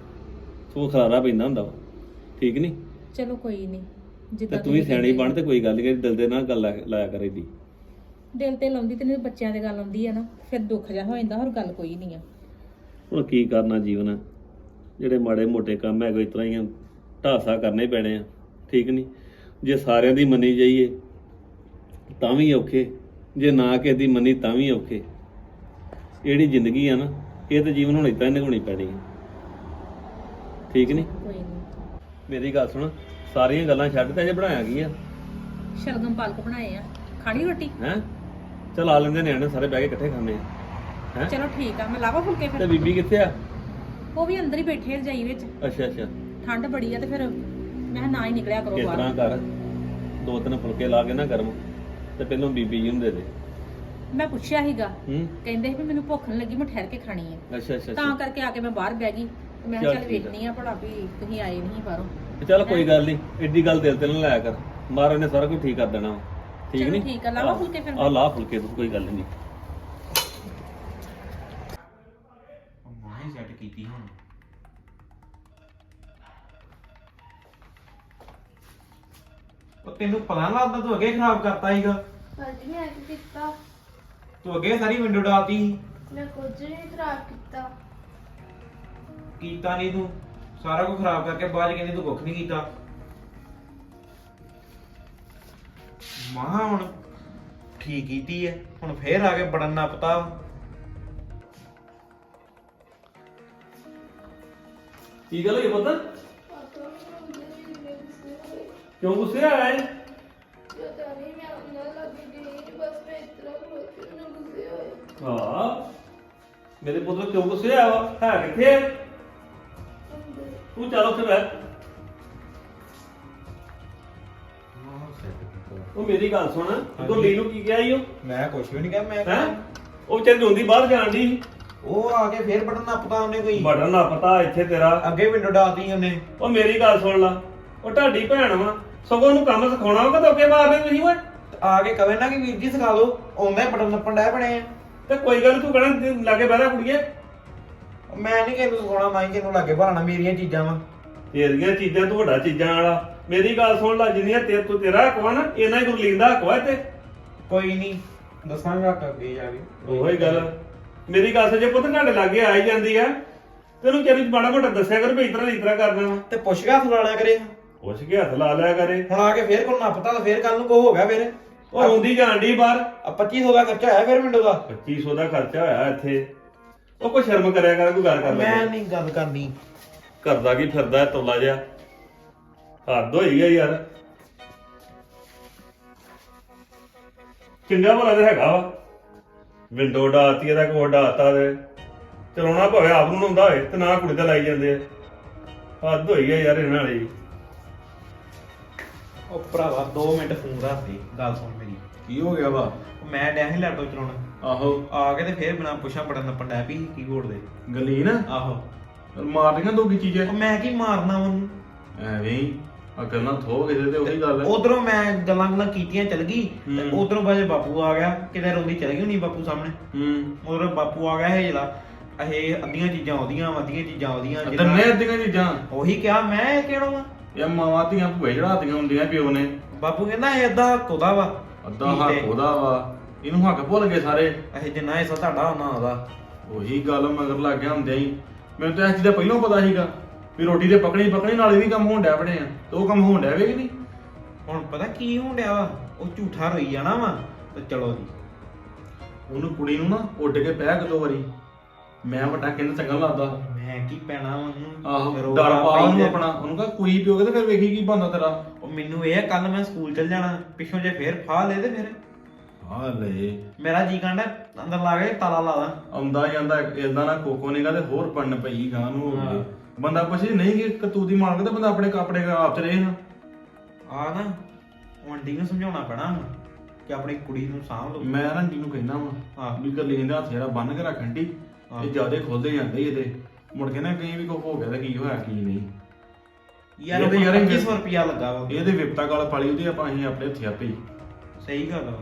ਸੋ ਖਲਾਰਾ ਪੈਂਦਾ ਹੁੰਦਾ ਵਾ। ਠੀਕ ਨਹੀਂ ਚਲੋ ਕੋਈ ਨਹੀਂ ਤੇ ਜਿੱਦਾਂ ਤੂੰ ਤੁਸੀਂ ਸਿਆਣੀ ਬਣ ਤੇ ਕੋਈ ਗੱਲ ਨਹੀਂ ਦਿਲ ਦੇ ਨਾਲ ਗੱਲ ਲਾ- ਲਾਇਆ ਕਰੇ ਦੀ ਦਿਲ ਤੇ ਲਾਉਂਦੀ ਤੇ ਨਹੀਂ ਬੱਚਿਆਂ ਦੇ ਗੱਲ ਆਉਂਦੀ ਆ ਨਾ ਫਿਰ ਦੁੱਖ ਜਿਹਾ ਹੋ ਜਾਂਦਾ ਹੋਰ ਗੱਲ ਕੋਈ ਨਹੀਂ ਆ। ਹੁਣ ਕੀ ਕਰਨਾ ਜੀਵਨ? ਜਿਹੜੇ ਮਾੜੇ ਮੋਟੇ ਕੰਮ ਹੈਗੇ ਇਸ ਤਰ੍ਹਾਂ ਹੀ ਆ, ਢਾਸਾ ਕਰਨੇ ਪੈਣੇ ਆ ਠੀਕ ਨਹੀਂ? ਜੇ ਸਾਰਿਆਂ ਦੀ ਮੰਨੀ ਜਾਈਏ ਤਾਂ ਵੀ ਔਖੇ। ਜੇ ਨਾ ਕਿਸੇ ਦੀ ਮੰਨੀ ਤਾਂ ਵੀ ਔਖੇ। ਜਿਹੜੀ ਜ਼ਿੰਦਗੀ ਆ ਨਾ ਇਹ ਤੇ ਜੀਵਨ ਹੁਣ ਇਦਾਂ ਹੀ ਨਿਭਾਉਣੀ ਪੈਣੀ ਆ। ਠੀਕ ਨਹੀਂ? ਕੋਈ ਨਹੀਂ। ਮੇਰੀ ਗੱਲ ਸੁਣ ਸਾਰੀਆਂ ਗੱਲਾਂ ਛੱਡ ਤੇ ਬਣਾਇਆ ਕੀ ਆ? ਸ਼ਲਗਮ ਪਾਲਕ ਬਣਾਏ ਆ। ਖਾਣੀ ਰੋਟੀ? ਹੈ? ਚਲ ਆ ਲੈਂਦੇ ਨਿਆਣੇ ਸਾਰੇ ਬਹਿ ਕੇ ਇਕੱਠੇ ਖਾਂਦੇ ਆ। ਹੈ? ਚਲੋ ਠੀਕ ਆ ਮੈਂ ਲਾਵਾ ਫੁਲਕੇ ਤੇ ਫਿਰ ਬੀਬੀ ਕਿੱਥੇ ਆ? ਉਹ ਵੀ ਅੰਦਰ ਹੀ ਬੈਠੇ ਆ ਰਜਾਈ ਵਿੱਚ। ਅੱਛਾ ਅੱਛਾ। ਠੰਡ ਬੜੀ ਆ ਤੇ ਫਿਰ ਮੈਂ ਕਿਹਾ ਨਾ ਹੀ ਨਿਕਲਿਆ ਕਰੋ ਬਾਹਰ। ਤਰ੍ਹਾਂ ਕਰ ਦੋ ਤਿੰਨ ਫੁਲਕੇ ਲਾ ਕੇ ਨਾ ਗਰਮ ਤੇ ਪਹਿਲਾਂ ਬੀਬੀ ਜੀ ਨੂੰ ਦੇ ਦੇ। ਮੈਂ ਪੁੱਛਿਆ ਸੀਗਾ ਹੂੰ? ਕਹਿੰਦੇ ਸੀ ਵੀ ਮੈਨੂੰ ਭੁੱਖ ਨਹੀਂ ਲੱਗੀ ਮੈਂ ਠਹਿਰ ਕੇ ਖਾਣੀ ਆ। ਅੱਛਾ ਅੱਛਾ ਤਾਂ ਅੱਛਾ ਕਰਕੇ ਆ ਕੇ ਮੈਂ ਬਾਹਰ ਬਹਿ ਗਈ ਤੇ ਮੈਂ ਕਿਹਾ ਚੱਲ ਚੱਲ ਠੀਕ ਆ। ਵੇਖਣੀ ਆ ਭਲਾ ਵੀ ਤੁਸੀਂ ਆਏ ਨਹੀਂ ਬਾਹਰੋਂ। ਤੇ ਚੱਲ ਕੋਈ ਗੱਲ ਨਹੀਂ ਐਡੀ ਗੱਲ ਦਿਲ ਤੇ ਨਾ ਲਾਇਆ ਕਰ। ਮਹਾਰਾਜ ਨੇ ਸਾਰਾ ਕੁਝ ਠੀਕ ਕਰ ਦੇਣਾ ਵਾ। ਠੀਕ ਨਹੀਂ ਠੀਕ ਆ, ਲਾ ਲਓ ਫੁਲਕੇ ਫਿਰ। ਆ ਲਾ ਫੁਲਕੇ ਤੂੰ ਕੋਈ ਗੱਲ ਨਹੀਂ ਮਾਹੀ ਸੈੱਟ ਕੀਤੀ ਹੁਣ। ਉਹ ਤੈਨੂੰ ਪਤਾ ਨਾ ਲੱਗਦਾ ਤੂੰ ਅੱਗੇ ਖਰਾਬ ਕਰਤਾ ਸੀਗਾ। ਭਾਜੀ ਮੈਂ ਕੀ ਕੀਤਾ? ਤੂੰ ਅੱਗੇ ਸਾਰੀ ਵਿੰਡੋ ਡਾਲਤੀ। ਸੀ। ਮੈਂ ਕੁਝ ਨਹੀਂ ਖਰਾਬ ਕੀਤਾ। ਕੀਤਾ ਨਹੀਂ ਤੂੰ। ਸਾਰਾ ਕੁਝ ਖਰਾਬ ਕਰਕੇ ਬਾਅਦ 'ਚ ਕਹਿੰਦੀ ਤੂੰ ਕੁੱਖ ਨਹੀਂ ਕੀਤਾ। ਮਾਂ ਹੁਣ ਠੀਕ ਕੀਤੀ ਹੈ ਹੁਣ ਫੇਰ ਆ ਕੇ ਬੜਨ ਨਾ ਕੀ ਗੱਲ ਹੋਈ ਪੁੱਤ? ਕਿਉਂ ਗੁੱਸੇ ਆਇਆ ਹੈ ਹਾਂ। ਮੇਰੇ ਪੁੱਤ ਨੂੰ ਕਿਉਂ ਗੁੱਸੇ ਆਇਆ ਵਾ? ਹੈ ਕਿੱਥੇ ਹੈ? ਤੂੰ ਚੱਲ ਉੱਥੇ ਬੈਠ ਉਹ ਮੇਰੀ ਗੱਲ ਸੁਣ। ਗੁਰਲੀ ਨੂੰ ਕੀ ਕਿਹਾ ਈ ਉਹ? ਮੈਂ ਕੁਝ ਵੀ ਨਹੀਂ ਕਿਹਾ ਮੈਂ ਹੈ? ਉਹ ਵਿਚਾਰੀ ਰੋਂਦੀ ਬਾਹਰ ਜਾਣ ਦੀ ਉਹ ਆ ਕੇ ਫੇਰ ਬਟਨ ਨੱਪਦਾ ਉਹਨੇ ਕੋਈ। ਬਟਨ ਨਾ ਪਤਾ ਇੱਥੇ ਤੇਰਾ। ਅੱਗੇ ਵਿੰਡੋ ਡਾਲਤੀ ਉਹਨੇ। ਉਹ ਮੇਰੀ ਗੱਲ ਸੁਣ ਲਾ। ਉਹ ਢਾਡੀ ਭੈਣ ਵਾ। ਸਗੋਂ ਉਹਨੂੰ ਕੰਮ ਸਿਖਾਉਣਾ ਕਿ ਧੋਕੇ ਮਾਰਨੇ ਤੁਸੀਂ ਓਏ। ਆ ਕੇ ਕਵੇ ਨਾ ਕਿ ਵੀਰ ਜੀ ਸਿਖਾ ਦਿਓ ਆਉਂਦਾ ਬਟਨ ਨੱਪਣ ਡੈ ਬਣੇ ਆ। ਤੇ ਕੋਈ ਗੱਲ ਨੀ, ਤੂੰ ਕਹਿਣਾ ਲਾਗੇ ਬਹਿਰਾ ਕੁੜੀਏ। ਮੈਂ ਨਹੀਂ ਕਿਹਨੂੰ ਸਿਖਾਉਣਾ ਨਾ ਹੀ ਕਿਹਨੂੰ ਲੱਗੇ ਭਾਲਣਾ। ਮੇਰੀਆਂ ਚੀਜ਼ਾਂ ਵਾ। ਤੇਰੀਆਂ ਚੀਜ਼ਾਂ ਤੂੰ ਵੱਡਾ ਚੀਜ਼ਾਂ ਵਾਲਾ। ਮੇਰੀ ਗੱਲ ਸੁਣ ਲੈ ਜਿੰਨੀਆਂ ਤੇ ਤੂੰ ਤੇਰਾ ਹੱਕ ਵਾ ਨਾ ਇੰਨਾ ਹੀ ਗੁਰਲੀਨ ਦਾ ਹੱਕ ਵਾ ਤੇ ਕੋਈ ਨਹੀਂ ਦੱਸਾਂਗਾ ਅੱਗੇ ਜਾ ਕੇ। ਉਹੀ ਗੱਲ। ਮੇਰੀ ਗੱਲ ਸੇ ਜੇ ਪੁੱਤ ਘੰਟੇ ਲਾਗੇ ਆ ਹੀ ਜਾਂਦੀ ਆ ਤੈਨੂੰ ਚਰੀ ਮਾੜਾ ਮੋਟਾ ਦੱਸਿਆ ਕਰ ਵੀ ਇਤਰਾ ਇਤਰਾ ਕਰਨਾ ਵਾ। ਤੇ ਪੁੱਛ ਗਿਆ ਲਿਆ ਕਰੇ। ਪੁੱਛ ਕੇ ਹੱਥ ਲਾ ਲਿਆ ਕਰੇ। ਹੁਣ ਆ ਕੇ ਫੇਰ ਕੋਲ ਨੱਪਤਾ ਤਾਂ ਫੇਰ ਕੱਲ ਨੂੰ ਕੋ ਹੋ ਗਿਆ ਫੇਰ। ਉਹ ਰੋਂਦੀ ਜਾਣ ਦੀ ਬਾਹਰ। ਆ 2500 ਦਾ ਖਰਚਾ ਆਇਆ ਫੇਰ ਵਿੰਡੋ ਦਾ? 2500 ਦਾ ਖਰਚਾ ਹੋਇਆ ਇੱਥੇ। ਉਹ ਕੋਈ ਸ਼ਰਮ ਕਰਿਆ ਕਰ ਕੋਈ ਗੱਲ ਕਰ ਲੈ। ਮੈਂ ਨਹੀਂ ਗੱਲ ਕਰਨੀ। ਕਰਦਾ ਕੀ ਫਿਰਦਾ ਤੋਲਾ ਜਿਹਾ। ਹੱਦ ਹੋਈ ਆ ਯਾਰ। ਚੰਗਾ ਭਲਾ ਤੇ ਹੈਗਾ ਵਾ। ਵਿੰਡੋ ਡਾਤੀ ਇਹਦਾ ਕੋਡ ਡਾਤਾ ਦੇ ਚਲਾਉਣਾ ਭਾਵੇਂ ਆਪ ਨੂੰ ਹੁੰਦਾ ਹੋਏ ਤੇ ਨਾ ਕੁੜੀ ਤੇ ਲਾਈ ਜਾਂਦੇ ਆ। ਹੱਦ ਹੋਈ ਆ ਯਾਰ ਇਹਨਾਂ ਵਾਲੀ। ਉਹ ਭਰਾਵਾ 2 ਮਿੰਟ ਫੋਨ ਰੱਖ ਦੇ ਗੱਲ ਸੁਣ ਮੇਰੀ। ਕੀ ਹੋ ਗਿਆ ਵਾ? ਮੈਂ ਡਿਆ ਸੀ ਲੈਪਟਾਪ ਚਲਾਉਣਾ। ਆਹੋ। ਆ ਕੇ ਤੇ ਫੇਰ ਬਿਨਾ ਪੁੱਛਾਂ ਬਟਨ ਨੱਪਣ ਡੈ ਪਈ ਕੀਬੋਰਡ ਦੇ। ਗਲੀ ਨਾ ਆਹੋ। ਮਾਰਦੀਆਂ ਦੋ ਕੀ ਚੀਜ਼ਾਂ? ਉਹ ਮੈਂ ਕੀ ਮਾਰਨਾ ਉਹਨੂੰ? ਐਵੇਂ ਹੀ। ਅਕਲ ਨਾਲ ਥੋ ਕਿਸੇ ਤੇ ਉਹੀ ਗੱਲ ਉਧਰੋਂ ਮੈਂ ਗੱਲਾਂ ਗੱਲਾਂ ਕੀਤੀਆਂ ਚੱਲ ਗਈ। ਤੇ ਹੂੰ। ਉਧਰੋਂ ਬਾਅਦ ਬਾਪੂ ਆ ਗਿਆ। ਕਿਤੇ ਰੋਂਦੀ ਚਲ ਗਈ ਹੋਣੀ ਬਾਪੂ ਸਾਹਮਣੇ। ਹੂੰ। ਉਧਰੋਂ ਬਾਪੂ ਆ ਗਿਆ ਇਹ ਜਿਹੜਾ ਇਹ ਅੱਧੀਆਂ ਚੀਜ਼ਾਂ ਉਹਦੀਆਂ ਅੱਧੀਆਂ ਚੀਜ਼ਾਂ ਉਹਦੀਆਂ ਤੰਨੇ ਅੱਧੀਆਂ ਚੀਜ਼ਾਂ। ਉਹੀ ਕਿਹਾ ਮੈਂ ਇਹ ਕਿਹੜਾ ਵਾ? ਇਹ ਮਾਵਾਂ ਧੀਆਂ ਭੂਏ ਚੜਾਤੀਆਂ ਹੁੰਦੀਆਂ ਪਿਓ ਨੇ। ਬਾਪੂ ਕਹਿੰਦਾ ਇਹ ਅੱਧਾ ਵਾ। ਅੱਧਾ ਹੱਕ। ਉਹਦਾ ਵਾ। ਇਹਨੂੰ ਹੱਕ ਭੁੱਲ ਗਏ ਸਾਰੇ। ਇਹ ਜਿੰਨਾ ਹਿੱਸਾ ਤੁਹਾਡਾ ਉਹਨਾਂ ਉਹਦਾ। ਉਹੀ ਗੱਲ ਮਗਰ ਲੱਗ ਗਿਆ ਹੁੰਦਿਆਂ ਹੀ। ਮੈਨੂੰ ਤਾਂ ਇਸ ਚੀਜ਼ ਦਾ ਪਹਿਲਾਂ ਪਤਾ ਸੀਗਾ। ਵੀ ਰੋਟੀ ਤੇ ਪਕਣੀ ਪਕਣੀ ਨਾਲ ਇਹ ਵੀ ਕੰਮ ਹੋਣ ਡਿਆ ਬਣੇ ਆ। ਤੇ ਉਹ ਕੰਮ ਹੋਣ ਡਿਆ ਵੇ ਕਿ ਨਹੀਂ? ਹੁਣ ਪਤਾ ਕੀ ਹੋਣ ਡਿਆ ਵਾ? ਉਹ ਝੂਠਾ ਰੋਈ ਜਾਣਾ ਵਾ ਤੇ ਚਲੋ ਜੀ। ਉਹਨੂੰ ਕੁੜੀ ਨੂੰ ਨਾ ਉੱਡ ਕੇ ਪੈ ਦੋ ਵਾਰੀ। ਮੈਂ ਵੱਡਾ ਕਿੰਨਾ ਚੰਗਾ ਲੱਗਦਾ। ਮੈਂ ਕੀ ਪੈਣਾ ਉਹਨੂੰ ਆਹੋ ਡਰ ਪਾ ਉਹਨੂੰ ਆਪਣਾ। ਉਹਨੂੰ ਕਹ ਕੋਈ ਪਿਓਗੇ ਤੇ ਫਿਰ ਵੇਖੀ ਕੀ ਬੰਦਾ ਤੇਰਾ। ਉਹ ਮੈਨੂੰ ਇਹ ਕੱਲ ਮੈਂ ਸਕੂਲ ਚਲ ਜਾਣਾ। ਪਿੱਛੋਂ ਜੇ ਫੇਰ ਫਾ ਲੈ ਤੇ ਫਿਰ। ਹਾਂ ਲੈ। ਮੇਰਾ ਜੀ ਕਹਿੰਦਾ ਅੰਦਰ ਲਾ ਕੇ ਤਾਲਾ ਲਾ ਦਾਂ। ਆਉਂਦਾ ਜਾਂਦਾ ਇਦਾਂ ਨਾ ਕੋਕੋ ਨੇਗਾ ਤੇ ਹੋਰ ਪੜਨ ਪਈ ਗਾਂ ਨੂੰ। ਬੰਦਾ ਪੁੱਛੇ ਨਹੀਂ ਕਿ ਕਤੂ ਦੀ ਮਾਲਕ ਤੇ ਬੰਦਾ ਆਪਣੇ ਕੱਪੜੇ ਆਪ ਚ ਰਹੇ ਨਾ ਆ ਨਾ ਆਂਟੀ ਨੂੰ ਸਮਝਾਉਣਾ ਪੈਣਾ ਹੁਣ ਕਿ ਆਪਣੀ ਕੁੜੀ ਨੂੰ ਸਾਂਭ ਲਓ। ਮੈਂ ਰੰਟੀ ਨੂੰ ਕਹਿਣਾ ਵਾ ਹਾਂ। ਵੀ ਗੱਲੀ ਦੇ ਹੱਥ ਜਿਹੜਾ ਬੰਨ ਕੇ ਰੱਖਣ ਦੀ। ਇਹ ਜਿਆਦੇ ਖੋਲਦੇ ਜਾਂਦੇ ਇਹਦੇ। ਮੁੜ ਕੇ ਨਾ ਕहीं ਵੀ ਕੋ ਹੋ ਗਿਆ ਤੇ ਕੀ ਹੋਇਆ ਕੀ ਨਹੀਂ। ਯਾਰ ਇਹ ਤੇ ਯਾਰ ਯਾਰ ਇਹ 2500 ਰੁਪਿਆ ਲੱਗਾ ਵਾ। ਇਹਦੇ ਵਿਪਤਾ ਗਲ ਪਾਲੀ ਉਹਦੀ ਆਪਾਂ ਅਸੀਂ ਆਪਣੇ ਹੱਥੀ ਆਪੇ ਹੀ। ਸਹੀ ਗੱਲ ਵਾ।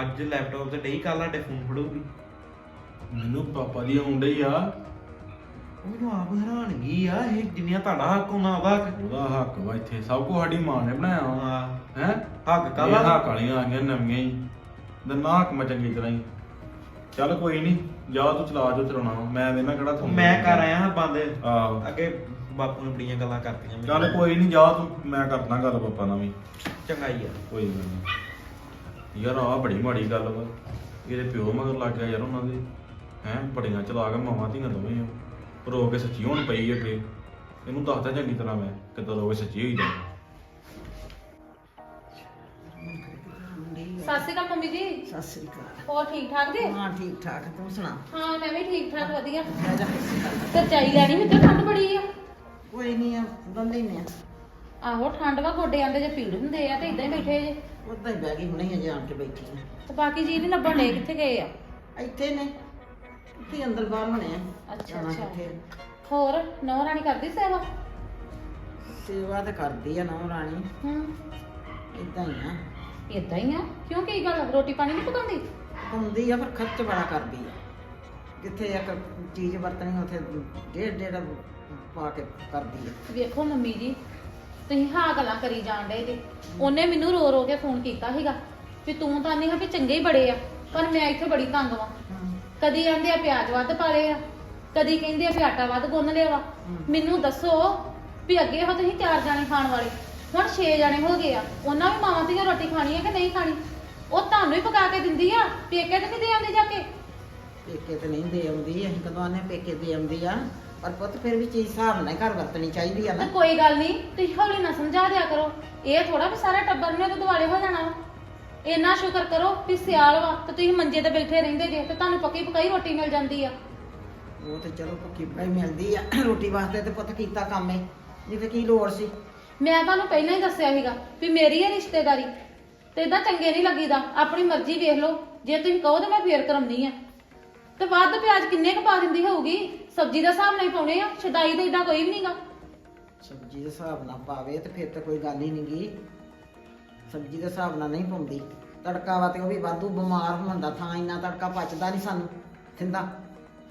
ਅੱਜ ਲੈਪਟਾਪ ਤੇ ਡਈ ਕੱਲ ਸਾਡੇ ਫੋਨ ਫੜੂਗੀ। ਮੈਨੂੰ ਪਾਪਾ ਦੀ ਡਈ ਆ। ਉਹਨੂੰ ਆਪ ਹੈਰਾਨਗੀ ਆ ਇਹ ਜਿੰਨੀਆਂ ਤੁਹਾਡਾ ਹੱਕ ਉਹਨਾਂ ਉਹਦਾ ਹੱਕ। ਉਹਦਾ ਹੱਕ ਵਾ ਇੱਥੇ ਸਭ ਕੁਝ ਸਾਡੀ ਮਾਂ ਨੇ ਬਣਾਇਆ ਵਾ। ਹਾਂ। ਹੈ? ਹੱਕ ਕਾਹਦਾ? ਹੱਕ ਵਾਲੀਆਂ ਆ ਗਈਆਂ ਨਵੀਆਂ ਹੀ। ਦੰਨਾ ਹੱਕ ਮੈਂ ਚੰਗੀ ਤਰ੍ਹਾਂ ਹੀ। ਚੱਲ ਕੋਈ ਨਹੀਂ ਜਾ ਤੂੰ ਚਲਾ ਜੋ ਵਾ। ਮੈਂ ਦੇਣਾ ਕਿਹੜਾ ਤੁਹਾਨੂੰ ਮੈਂ ਕਰ ਆਇਆ ਹਾਂ ਬੰਦ ਆਹੋ। ਅੱਗੇ ਬਾਪੂ ਨੇ ਬੜੀਆਂ ਗੱਲਾਂ ਕਰਤੀਆਂ ਮੈਨੂੰ। ਚੱਲ ਕੋਈ ਨਹੀਂ ਜਾ ਤੂੰ। ਮੈਂ ਕਰਦਾ ਗੱਲ ਪਾਪਾ ਨਾਲ ਵੀ। ਚੰਗਾ ਹੀ ਆ। ਕੋਈ ਗੱਲ ਨਹੀਂ ਯਾਰ ਆ ਬੜੀ ਮਾੜੀ ਗੱਲ ਵਾ। ਇਹਦੇ ਪਿਓ ਮਗਰ ਲੱਗ ਗਿਆ ਯਾਰ ਉਹਨਾਂ ਦੇ। ਹੈ? ਬੜੀਆਂ ਚਲਾ ਕੇ ਮਾਵਾਂ ਧੀਆਂ ਦੋਵੇਂ ਉਹ ਰੋ ਕੇ ਸੱਚੀ ਹੋਣ ਪਈ ਅੱਗੇ। ਇਹਨੂੰ ਦੱਸਦਾ ਚੰਗੀ ਤਰ੍ਹਾਂ ਮੈਂ ਕਿੱਦਾਂ ਰੋ ਕੇ ਸੱਚੀ ਹੋਈ ਜਾ ਸਤਿ ਸ਼੍ਰੀ ਅਕਾਲ ਮੰਮੀ ਜੀ। ਸਤਿ ਸ੍ਰੀ ਅਕਾਲ। ਹੋਰ ਠੀਕ ਠਾਕ ਜੀ? ਹਾਂ ਠੀਕ ਠਾਕ। ਤੂੰ ਸੁਣਾ? ਹਾਂ ਮੈਂ ਵੀ ਠੀਕ ਠਾਕ ਵਧੀਆ। ਜਾ ਕਰ ਤੇ ਚਾਈ ਲੈਣੀ ਤੇ ਠੰਡ ਬੜੀ ਆ। ਕੋਈ ਨਹੀਂ ਆ ਬੰਦੇ ਨੇ। ਆਹੋ ਠੰਡ ਵਾ ਗੋਡੇ ਆਂਦੇ ਜੇ ਪੀੜ ਹੁੰਦੇ ਆ ਤੇ ਇਦਾਂ ਹੀ ਬੈਠੇ ਜੇ। ਉਦਾਂ ਹੀ ਬਹਿ ਗਈ ਹੁਣੇ ਹੀ ਜਾਣ ਕੇ ਬੈਠੀ ਆ। ਤੇ ਬਾਕੀ ਜੀ ਨਹੀਂ ਲੱਭਣ ਕਿੱਥੇ ਗਏ ਆ? ਇੱਥੇ ਨੇ। ਇੱਥੇ ਅੰਦਰ ਬਾਹਰ ਹੋਣੇ ਆ। ਅੱਛਾ, ਜਾਣਾ ਅੱਛਾ। ਕਿੱਥੇ? ਹੋਰ ਨੌ ਰਾਣੀ ਕਰਦੀ ਸੇਵਾ? ਸੇਵਾ ਤਾਂ ਕਰਦੀ ਆ ਨੌ ਰਾਣੀ ਹੂੰ। ਇਦਾਂ ਹੀ ਆ। ਇਦਾਂ ਹੀ ਆ? ਕਿਉਂ ਕੀ ਗੱਲ? ਰੋਟੀ ਪਾਣੀ ਨਹੀਂ ਪਕਾਉਂਦੀ? ਹੁੰਦੀ ਆ ਪਰ ਖਰਚ ਬੜਾ ਕਰਦੀ ਆ। ਜਿੱਥੇ ਇੱਕ ਚੀਜ਼ ਵਰਤਣੀ ਉੱਥੇ ਡੇਢ ਡੇਢ ਪਾ ਕੇ ਕਰਦੀ ਆ। ਵੇਖੋ ਮੰਮੀ ਜੀ ਤੁਸੀਂ ਹਾਂ ਗੱਲਾਂ ਕਰੀ ਜਾਣ ਡੇ ਜੀ। ਉਹਨੇ ਮੈਨੂੰ ਰੋ ਰੋ ਕੇ ਫੋਨ ਕੀਤਾ ਸੀਗਾ ਵੀ ਤੂੰ ਤਾਂ ਨਹੀਂ ਹਾਂ ਵੀ ਚੰਗੇ ਹੀ ਬੜੇ ਆ ਪਰ ਮੈਂ ਇੱਥੇ ਬੜੀ ਤੰਗ ਵਾਂ। ਕਦੀ ਕਹਿੰਦੇ ਆ ਪਿਆਜ਼ ਵੱਧ ਪਾ ਲਏ ਆ ਕਦੀ ਕਹਿੰਦੇ ਆ ਵੀ ਆਟਾ ਵੱਧ ਗੁੰਨ ਲਿਆ ਵਾ। ਮੈਨੂੰ ਦੱਸੋ ਵੀ ਅੱਗੇ ਹੋ ਤੁਸੀਂ ਚਾਰ ਜਾਣੇ ਖਾਣ ਵਾਲੇ ਹੁਣ 6 ਜਾਣੇ ਹੋ ਗਏ ਆ ਉਹਨਾਂ ਵੀ ਮਾਵਾਂ ਧੀਆਂ ਰੋਟੀ ਖਾਣੀ ਹੈ ਕਿ ਨਹੀਂ ਖਾਣੀ? ਉਹ ਤੁਹਾਨੂੰ ਹੀ ਪਕਾ ਕੇ ਦਿੰਦੀ ਆ ਪੇਕੇ ਤੇ ਨਹੀਂ ਦੇ ਆਉਂਦੀ ਜਾ ਕੇ? ਪੇਕੇ ਤੇ ਨਹੀਂ ਦੇ ਆਉਂਦੀ ਅਸੀਂ ਕਦੋਂ ਆਨੇ ਪੇਕੇ ਦੇ ਆਉਂਦੀ ਆ। ਪਰ ਪੁੱਤ ਫਿਰ ਵੀ ਚੀਜ਼ ਹਿਸਾਬ ਨਾਲ ਘਰ ਵਰਤਣੀ ਚਾਹੀਦੀ ਆ ਨਾ। ਕੋਈ ਗੱਲ ਨਹੀਂ ਤੁਸੀਂ ਹੌਲੀ ਨਾ ਸਮਝਾ ਦਿਆ ਕਰੋ। ਇਹ ਥੋੜਾ ਵੀ ਸਾਰਾ ਟੱਬਰ ਨੇ ਤੇ ਦੁਆਲੇ ਹੋ ਜਾਣਾ ਵਾ। ਇੰਨਾ ਸ਼ੁਕਰ ਕਰੋ ਵੀ ਸਿਆਲ ਵਾ ਤੇ ਤੁਸੀਂ ਮੰਜੇ ਤੇ ਬੈਠੇ ਰਹਿੰਦੇ ਜੇ ਤੇ ਤੁਹਾਨੂੰ ਪੱਕੀ ਪਕਾਈ ਰੋਟੀ ਮਿਲ ਜਾਂਦੀ ਆ। ਉਹ ਤੇ ਚਲੋ ਭੁੱਖੀ ਭਾਈ ਮਿਲਦੀ ਆ। ਰੋਟੀ ਵਾਸਤੇ ਤੇ ਪੁੱਤ ਕੀਤਾ ਕੰਮ ਏ। ਜਿੱਥੇ ਕੀ ਲੋੜ ਸੀ? ਮੈਂ ਤੁਹਾਨੂੰ ਪਹਿਲਾਂ ਹੀ ਦੱਸਿਆ ਸੀਗਾ ਵੀ ਮੇਰੀ ਹੈ ਰਿਸ਼ਤੇਦਾਰੀ। ਤੇ ਇਦਾਂ ਚੰਗੇ ਨਹੀਂ ਲੱਗੀਦਾ। ਆਪਣੀ ਮਰਜ਼ੀ ਵੇਖ ਲਓ। ਜੇ ਤੁਸੀਂ ਕਹੋ ਤਾਂ ਮੈਂ ਫੇਰ ਕਰਾਉਂਦੀ ਆ। ਤੇ ਵੱਧ ਪਿਆਜ਼ ਕਿੰਨੇ ਕੁ ਪਾ ਦਿੰਦੀ ਹੋਊਗੀ? ਸਬਜ਼ੀ ਦਾ ਹਿਸਾਬ ਨਾਲ ਹੀ ਪਾਉਣੇ ਆ। ਛਦਾਈ ਤਾਂ ਇਦਾਂ ਕੋਈ ਵੀ ਨਹੀਂਗਾ ਸਬਜ਼ੀ ਦੇ ਹਿਸਾਬ ਨਾਲ ਪਾਵੇ ਤੇ ਫਿਰ ਤਾਂ ਕੋਈ ਗੱਲ ਹੀ ਨਹੀਂਗੀ ਸਬਜ਼ੀ ਦੇ ਹਿਸਾਬ ਨਾਲ ਨਹੀਂ ਪਾਉਂਦੀ। ਤੜਕਾ ਵਾ ਤੇ ਉਹ ਵੀ ਵਾਧੂ ਬਿਮਾਰ ਹੋਣ ਦਾ ਥਾਂ ਇੰਨਾ ਤੜਕਾ ਪਚਦਾ ਨਹੀਂ ਸਾਨੂੰ ਥਿੰਦਾ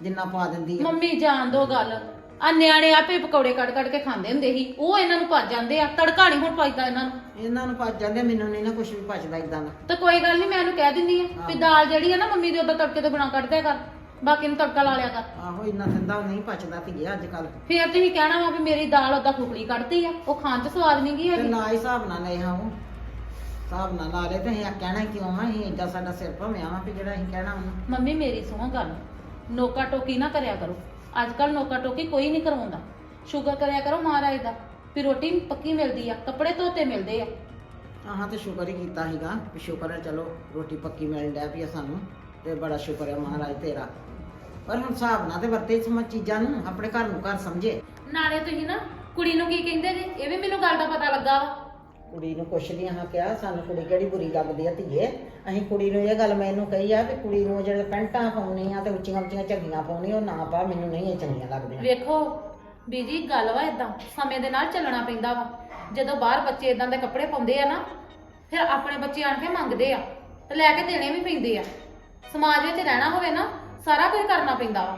ਜਿੰਨਾ ਪਾ ਦਿੰਦੀ ਆ। ਮੰਮੀ ਜਾਣ ਦੋ ਗੱਲ। ਆ ਨਿਆਣੇ ਆਪੇ ਪਕੌੜੇ ਕੱਢ ਕੱਢ ਕੇ ਖਾਂਦੇ ਹੁੰਦੇ ਸੀ। ਉਹ ਇਹਨਾਂ ਨੂੰ ਭੱਜ ਜਾਂਦੇ ਆ। ਤੜਕਾ ਨਹੀਂ ਹੁਣ ਪਚਦਾ ਇਹਨਾਂ ਨੂੰ। ਇਹਨਾਂ ਨੂੰ ਪਚ ਜਾਂਦੇ ਮੈਨੂੰ ਨਹੀਂ ਨਾ ਕੁਝ ਵੀ ਪਚਦਾ ਇਦਾਂ ਦਾ। ਤੇ ਕੋਈ ਗੱਲ ਨਹੀਂ ਮੈਂ ਇਹਨੂੰ ਕਹਿ ਦਿੰਦੀ ਆ ਵੀ ਦਾਲ ਜਿਹੜੀ ਆ ਨਾ ਮੰਮੀ ਦੇ ਉਦੋਂ ਤੜਕੇ ਤੋਂ ਬਿਨਾ ਕੱਢ ਦਿਆ ਕਰ। ਬਾਕੀ ਨੂੰ ਤੜਕਾ ਲਾ ਲਿਆ ਕਰ। ਆਹੋ ਇੰਨਾ ਥਿੰਦਾ ਨਹੀਂ ਪਚਦਾ ਧੀਏ ਅੱਜ ਕੱਲ ਫੇਰ ਤੁਸੀਂ ਕਹਿਣਾ ਵਾ ਵੀ ਮੇਰੀ ਦਾਲ ਉਦਾਂ ਖੁਖਲੀ ਕੱਢਦੀ ਆ। ਉਹ ਖਾਣ 'ਚ ਸਵਾਦ ਨਹੀਂ ਗਈ ਤੇ ਹੈਗੀ। ਨਾ ਹੀ ਹਿਸਾਬ ਨਾਲ ਲੈ ਉਹ। ਹਿਸਾਬ ਨਾਲ ਲਾ ਲੈ ਤੇ ਅਸੀਂ ਕਹਿਣਾ ਹੀ ਕਿਉਂ ਆ? ਅਸੀਂ ਏਡਾ ਸਾਡਾ ਸਿਰ ਭਮਿਆ ਵਾ ਵੀ ਜਿਹੜਾ ਅਸੀਂ ਕਹਿਣਾ ਮੰਮੀ ਮੇਰੀ ਸੁਣੋ ਗੱਲ। ਨੋਕਾ ਟੋਕੀ ਨਾ ਕਰਿਆ ਕਰੋ। ਅੱਜ ਕੱਲ ਨੋਕਾ ਟੋਕੀ ਕੋਈ ਨਹੀਂ ਕਰਵਾਉਂਦਾ ਸ਼ੁਕਰ ਕਰਿਆ ਕਰੋ ਮਹਾਰਾਜ ਦਾ। ਵੀ ਰੋਟੀ ਪੱਕੀ ਮਿਲਦੀ ਆ ਕੱਪੜੇ ਧੋਤੇ ਮਿਲਦੇ ਆ। ਆਹਾਂ ਤੇ ਸ਼ੁਕਰ ਹੀ ਕੀਤਾ ਸੀਗਾ। ਵੀ ਸ਼ੁਕਰ ਹੈ ਚਲੋ ਰੋਟੀ ਪੱਕੀ ਮਿਲ ਡਿਆ ਪਈ ਆ ਸਾਨੂੰ। ਤੇ ਬੜਾ ਸ਼ੁਕਰ ਹੈ ਮਹਾਰਾਜ ਤੇਰਾ। ਪਰ ਹੁਣ ਹਿਸਾਬ ਨਾਲ ਤੇ ਵਰਤੇ ਸਮਾਂ ਚੀਜ਼ਾਂ ਨੂੰ ਆਪਣੇ ਘਰ ਨੂੰ ਘਰ ਸਮਝੇ। ਨਾਲੇ ਤੁਸੀਂ ਨਾ ਕੁੜੀ ਨੂੰ ਕੀ ਕਹਿੰਦੇ ਜੇ? ਇਹ ਵੀ ਮੈਨੂੰ ਗੱਲ ਦਾ ਪਤਾ ਲੱਗਾ ਵਾ। ਕੁੜੀ ਨੂੰ ਕੁਛ ਨਹੀਂ ਹਾਂ ਕਿਹਾ, ਸਾਨੂੰ ਕੁੜੀ ਕਿਹੜੀ ਬੁਰੀ ਲੱਗਦੀ ਆ ਧੀਏ? ਅਸੀਂ ਕੁੜੀ ਨੂੰ ਇਹ ਗੱਲ ਮੈਨੂੰ ਕਹੀ ਆ ਵੀ ਕੁੜੀ ਨੂੰ ਜਿਹੜੇ ਪੈਂਟਾਂ ਪਾਉਣੀਆਂ ਤੇ ਉੱਚੀਆਂ ਉੱਚੀਆਂ ਝੱਗੀਆਂ ਪਾਉਣੀਆਂ, ਉਹ ਨਾ ਪਾ, ਮੈਨੂੰ ਨਹੀਂ ਇਹ ਚੰਗੀਆਂ ਲੱਗਦੀਆਂ। ਵੇਖੋ, ਬੀਜੀ, ਗੱਲ ਵਾ ਇਦਾਂ ਸਮੇਂ ਦੇ ਨਾਲ ਚੱਲਣਾ ਪੈਂਦਾ ਵਾ। ਜਦੋਂ ਬਾਹਰ ਬੱਚੇ ਇਦਾਂ ਦੇ ਕੱਪੜੇ ਪਾਉਂਦੇ ਆ ਨਾ, ਫਿਰ ਆਪਣੇ ਬੱਚੇ ਆਣ ਕੇ ਮੰਗਦੇ ਆ ਤੇ ਲੈ ਕੇ ਦੇਣੇ ਵੀ ਪੈਂਦੇ ਆ। ਸਮਾਜ ਵਿੱਚ ਰਹਿਣਾ ਹੋਵੇ ਨਾ, ਸਾਰਾ ਕੁਝ ਕਰਨਾ ਪੈਂਦਾ ਵਾ।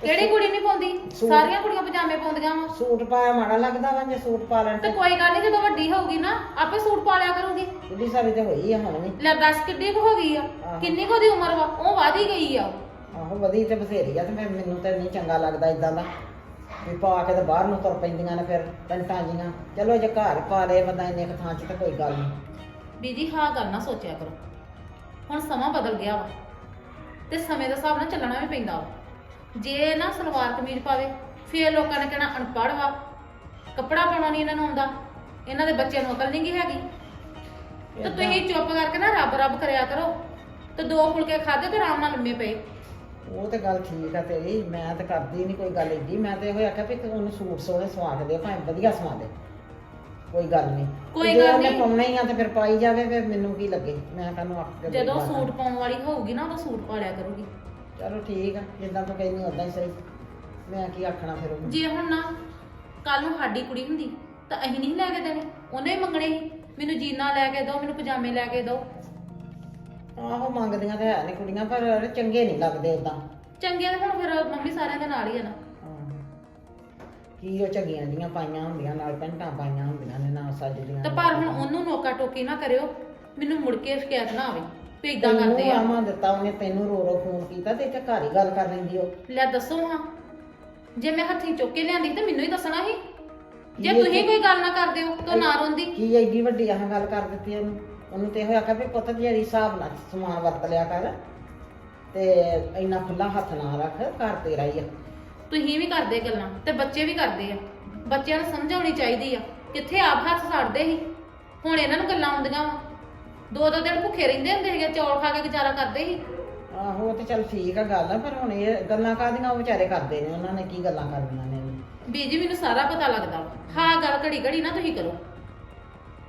ਕਿਹੜੀ ਕੁੜੀ ਨਹੀਂ ਪਾਉਂਦੀ? ਸਾਰੀਆਂ ਕੁੜੀਆਂ ਪਜਾਮੇ ਪਾਉਂਦੀਆਂ ਵਾ। ਸੂਟ ਪਾਇਆ ਮਾੜਾ ਲੱਗਦਾ ਵਾ ਜੇ ਸੂਟ ਪਾ ਲੈਣ ਤੇ। ਤੇ ਕੋਈ ਗੱਲ ਨਹੀਂ ਜਦੋਂ ਵੱਡੀ ਹੋਊਗੀ ਨਾ ਆਪੇ ਸੂਟ ਪਾ ਲਿਆ ਕਰੂਗੀ। ਬੁੱਢੀ ਸਾਰੀ ਤੇ ਹੋਈ ਆ ਹੁਣ ਵੀ। ਲੈ ਦੱਸ ਕਿੱਡੀ ਕੁ ਹੋ ਗਈ ਆ? ਕਿੰਨੀ ਕੁ ਦੀ ਉਮਰ ਵਾ? ਉਹ ਵਾਧੀ ਗਈ ਆ। ਆਹੋ ਵਧੀ ਤੇ ਬਥੇਰੀ ਆ ਤੇ ਮੈਨੂੰ ਤੇ ਨਹੀਂ ਚੰਗਾ ਲੱਗਦਾ ਇਦਾਂ ਦਾ। ਵੀ ਪਾ ਕੇ ਤੇ ਬਾਹਰ ਨੂੰ ਤੁਰ ਪੈਂਦੀਆਂ ਨੇ ਫਿਰ ਪੈਂਟਾਂ ਜੀਆਂ। ਚਲੋ ਜੇ ਘਰ ਪਾ ਲਏ ਬੰਦਾ ਇੰਨੇ ਕੁ ਥਾਂ 'ਚ ਤੇ ਕੋਈ ਗੱਲ ਨਹੀਂ। ਬੀਜੀ ਹਾਂ ਗੱਲ ਨਾ ਸੋਚਿਆ ਕਰੋ। ਹੁਣ ਸਮਾਂ ਬਦਲ ਗਿਆ ਵਾ। ਤੇ ਸਮੇਂ ਦੇ ਹਿਸਾਬ ਨਾਲ ਚੱਲਣਾ ਵੀ ਪੈਂਦਾ ਵਾ। ਜੇ ਨਾ ਸਲਵਾਰ ਕਮੀਜ਼ ਪਾਵੇ ਫੇਰ ਲੋਕਾਂ ਨੇ ਕਹਿਣਾ ਅਨਪੜ੍ਹ ਵਾ। ਕੱਪੜਾ ਪਾਉਣਾ ਨਹੀਂ ਇਹਨਾਂ ਨੂੰ ਆਉਂਦਾ। ਇਹਨਾਂ ਦੇ ਬੱਚਿਆਂ ਨੂੰ ਅਕਲ ਨਹੀਂ ਗੀ ਹੈਗੀ। ਤੇ ਏਦਾਂ- ਤੁਸੀਂ ਚੁੱਪ ਕਰਕੇ ਨਾ ਰੱਬ ਰੱਬ ਕਰਿਆ ਕਰੋ। ਤੇ ਦੋ ਫੁਲਕੇ ਖਾਦੇ ਤੇ ਆਰਾਮ ਨਾਲ ਲੰਮੇ ਪਏ। ਉਹ ਤੇ ਗੱਲ ਠੀਕ ਆ ਤੇਰੀ ਮੈਂ ਤੇ ਕਰਦੀ ਨਹੀਂ ਕੋਈ ਗੱਲ ਏਡੀ। ਮੈਂ ਤੇ ਇਹੋ ਆਖਿਆ ਵੀ ਤੂੰ ਉਹਨੂੰ ਸੂਟ ਸੋਹਣੇ ਸਵਾ ਕੇ ਦੇ ਭਾਵੇਂ ਵਧੀਆ ਸਵਾ ਦੇ। ਕੋਈ ਗੱਲ ਨਹੀਂ ਕੋਈ ਗੱਲ ਨਹੀਂ। ਪਾਉਣੇ ਹੀ ਆ ਤੇ ਫਿਰ ਪਾਈ ਜਾਵੇ ਫਿਰ ਮੈਨੂੰ ਕੀ ਲੱਗੇ? ਮੈਂ ਕਾਹਨੂੰ ਆਖ ਕੇ ਜਦੋਂ ਸੂਟ ਪਾਉਣ ਵਾਲੀ ਹੋਊਗੀ ਨਾ ਉਹਦਾ ਸੂਟ ਪਾ ਲਿਆ ਕਰੂਗੀ। ਚਲੋ ਠੀਕ ਆ ਜਿੱਦਾਂ ਤੂੰ ਕਹਿੰਦੀ ਉਦਾਂ ਹੀ ਸਹੀ। ਮੈਂ ਕੀ ਆਖਣਾ ਫਿਰ ਉਹਨੂੰ? ਜੇ ਹੁਣ ਨਾ ਕੱਲ ਨੂੰ ਸਾਡੀ ਕੁੜੀ ਹੁੰਦੀ ਤਾਂ ਅਸੀਂ ਨਹੀਂ ਲੈ ਕੇ ਦੇਣੇ। ਉਹਨੇ ਹੀ ਮੰਗਣੇ ਸੀ। ਮੈਨੂੰ ਜੀਨਾ ਲੈ ਕੇ ਦਿਓ ਮੈਨੂੰ ਪਜਾਮੇ ਲੈ ਕੇ ਦਿਓ। ਆਹੋ ਮੰਗਦੀਆਂ ਤੇ ਹੈ ਨੇ ਕੁੜੀਆਂ ਪਰ ਚੰਗੇ ਨਹੀਂ ਲੱਗਦੇ ਉਦਾਂ ਚੰਗੇ ਤਾਂ ਹੁਣ ਫਿਰ ਮੰਮੀ ਸਾਰਿਆਂ ਦੇ ਨਾਲ ਹੀ ਆ ਨਾ। ਕੀ ਉਹ ਝੱਗੀਆਂ ਜੀਆਂ ਪਾਈਆਂ ਹੁੰਦੀਆਂ ਨਾਲ ਪੈਂਟਾਂ ਪਾਈਆਂ ਹੁੰਦੀਆਂ ਨੇ ਨਾ ਸੱਜਦੀਆਂ ਤੇ ਪਰ ਹੁਣ ਉਹਨੂੰ ਨੋਕਾ ਟੋਕੀ ਨਾ ਕਰਿਓ। ਮੈਨੂੰ ਮੁੜ ਕੇ ਸ਼ਿਕਾਇਤ ਨਾ ਆਵੇ। ਵੀ ਇਦਾਂ ਕਰਦੇ ਆ। ਆਵਾਂ ਦਿੱਤਾ ਉਹਨੇ ਤੈਨੂੰ ਰੋ ਰੋ ਫੋਨ ਕੀਤਾ ਤੇ ਇੱਥੇ ਘਰ ਹੀ ਗੱਲ ਕਰ ਲੈਂਦੀ ਉਹ। ਲੈ ਦੱਸੋ ਹਾਂ। ਜੇ ਮੈਂ ਹੱਥੀਂ ਚੁੱਕ ਕੇ ਲਿਆਂਦੀ ਤਾਂ ਮੈਨੂੰ ਹੀ ਦੱਸਣਾ ਸੀ? ਜੇ ਕੀ ਤੁਸੀਂ ਕੋਈ ਗੱਲ ਨਾ ਕਰਦੇ ਹੋ ਤਾਂ ਨਾ ਰੋਂਦੀ। ਕੀ ਐਡੀ ਵੱਡੀ ਆਹ ਗੱਲ ਕਰ ਦਿੱਤੀ ਉਹਨੂੰ? ਉਹਨੂੰ ਤੇ ਹੋਇਆ ਕਿ ਵੀ ਪੁੱਤ ਜਿਹੜੀ ਹਿਸਾਬ ਨਾਲ ਸਮਾਨ ਵਰਤ ਲਿਆ ਕਰ ਤੇ ਇੰਨਾ ਖੁੱਲਾ ਹੱਥ ਨਾ ਰੱਖ ਘਰ ਤੇਰਾ ਹੀ ਆ। ਤੁਸੀਂ ਵੀ ਕਰਦੇ ਗੱਲਾਂ ਤੇ ਬੱਚੇ ਵੀ ਕਰਦੇ ਆ। ਬੱਚਿਆਂ ਨੂੰ ਸਮਝਾਉਣੀ ਚਾਹੀਦੀ ਆ। ਕਿੱਥੇ ਆਪ ਹੱਥ ਛੱਡਦੇ ਸੀ? ਹੁਣ ਇਹਨਾਂ ਨੂੰ ਗੱਲਾਂ ਆਉਂਦੀਆਂ ਵਾ। ਦੋ ਦੋ ਦਿਨ ਭੁੱਖੇ ਰਹਿੰਦੇ ਹੁੰਦੇ ਸੀਗੇ ਚੌਲ ਖਾ ਕੇ ਗੁਜ਼ਾਰਾ ਕਰਦੇ ਸੀ। ਆਹੋ ਉਹ ਤੇ ਚੱਲ ਠੀਕ ਆ ਗੱਲ ਆ ਪਰ ਹੁਣ ਇਹ ਗੱਲਾਂ ਕਾਹਦੀਆਂ ਉਹ ਵਿਚਾਰੇ ਕਰਦੇ ਨੇ ਉਹਨਾਂ ਨੇ ਕੀ ਗੱਲਾਂ ਕਰਨੀਆਂ ਨੇ। ਬੀਜੀ ਮੈਨੂੰ ਸਾਰਾ ਪਤਾ ਲੱਗਦਾ ਵਾ। ਹਾਂ ਗੱਲ ਘੜੀ ਘੜੀ ਨਾ ਤੁਸੀਂ ਕਰੋ।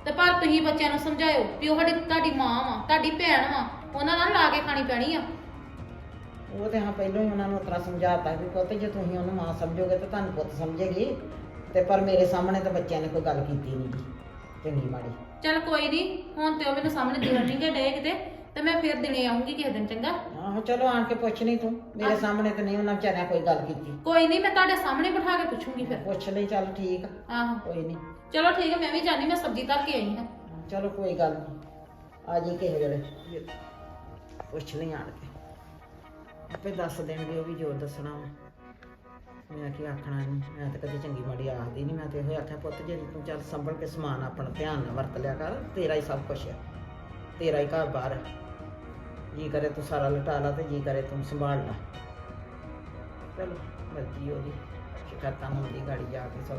ਤੇ ਪਰ ਤੁਸੀਂ ਬੱਚਿਆਂ ਨੂੰ ਸਮਝਾਇਓ ਵੀ ਉਹ ਸਾਡੀ ਤੁਹਾਡੀ ਮਾਂ ਵਾ ਤੁਹਾਡੀ ਭੈਣ ਵਾ ਉਹਨਾਂ ਨਾਲ ਲਾ ਕੇ ਖਾਣੀ ਪੈਣੀ ਆ। ਉਹ ਤੇ ਹਾਂ ਪਹਿਲਾਂ ਹੀ ਉਹਨਾਂ ਨੂੰ ਉਤਰਾ ਸਮਝਾਤਾ ਕਿ ਪੁੱਤ ਜੇ ਤੁਸੀਂ ਉਹਨੂੰ ਮਾਂ ਸਮਝੋਗੇ ਤਾਂ ਤੁਹਾਨੂੰ ਪੁੱਤ ਸਮਝੇਗੀ। ਤੇ ਪਰ ਮੇਰੇ ਸਾਹਮਣੇ ਤਾਂ ਬੱਚਿਆਂ ਨੇ ਕੋਈ ਗੱਲ ਕੀਤੀ ਨਹੀਂ ਗੀ ਚੰਗੀ ਮਾੜੀ। ਚਲ ਕੋਈ ਨਹੀਂ ਹੁਣ ਤੇ ਉਹ ਮੈਨੂੰ ਸਾਹਮਣੇ ਦਿਖਣ ਨਹੀਂ ਡੇ ਕਿਤੇ ਤੇ ਮੈਂ ਫੇਰ ਦਿਨੇ ਆਉਂਗੀ ਕਿਸੇ ਦਿਨ ਚੰਗਾ? ਆਹੋ ਚਲੋ ਆਣ ਕੇ ਪੁੱਛ ਲਈ ਤੂੰ ਮੇਰੇ ਸਾਹਮਣੇ ਤਾਂ ਨਹੀਂ ਉਹਨਾਂ ਵਿਚਾਰਿਆਂ ਕੋਈ ਗੱਲ ਕੀਤੀ। ਕੋਈ ਨਹੀਂ ਮੈਂ ਤੁਹਾਡੇ ਸਾਹਮਣੇ ਬਿਠਾ ਕੇ ਪੁੱਛੂੰਗੀ ਫਿਰ। ਪੁੱਛ ਲਈ ਚੱਲ ਠੀਕ ਆ। ਆਹੋ। ਕੋਈ ਨਹੀਂ ਚਲੋ ਠੀਕ ਹੈ ਮੈਂ ਵੀ ਜਾਣੀ ਮੈਂ ਸਬਜ਼ੀ ਧਰ ਕੇ ਆਈ ਹਾਂ। ਚਲੋ ਕੋਈ ਗੱਲ ਨਹੀਂ ਆ ਜੀ ਕਿਸੇ ਵੇਲੇ। ਪੁੱਛ ਲਈ ਆਣ ਕੇ। ਆਪੇ ਦੱਸ ਦੇਣਗੇ ਉਹ ਵੀ ਜੋ ਦੱਸਣਾ ਵਾ। ਮੈਂ ਕੀ ਆਖਣਾ ਇਹਨੂੰ? ਮੈਂ ਤਾਂ ਕਦੇ ਚੰਗੀ ਮਾੜੀ ਆਖਦੀ ਨਹੀਂ ਮੈਂ ਤੇ ਇਹੋ ਆਖਿਆ, ਪੁੱਤ ਜੇ ਤੂੰ ਚੱਲ ਸੰਭਲ ਕੇ ਸਮਾਨ ਆਪਣਾ ਧਿਆਨ ਨਾਲ ਵਰਤ ਲਿਆ ਕਰ, ਤੇਰਾ ਹੀ ਸਭ ਕੁਝ ਹੈ, ਤੇਰਾ ਹੀ ਘਰ ਬਾਰ ਹੈ। ਜੀ ਕਰੇ ਤੂੰ ਸਾਰਾ ਲਟਾ ਲਾ ਤੇ ਜੀ ਕਰੇ ਤੂੰ ਸੰਭਾਲ ਲਾ। ਚਲੋ, ਮਰਜ਼ੀ ਉਹਦੀ, ਸ਼ਿਕਾਇਤਾਂ ਹੁੰਦੀ ਗਾੜੀ ਜਾ ਕੇ ਸਭ।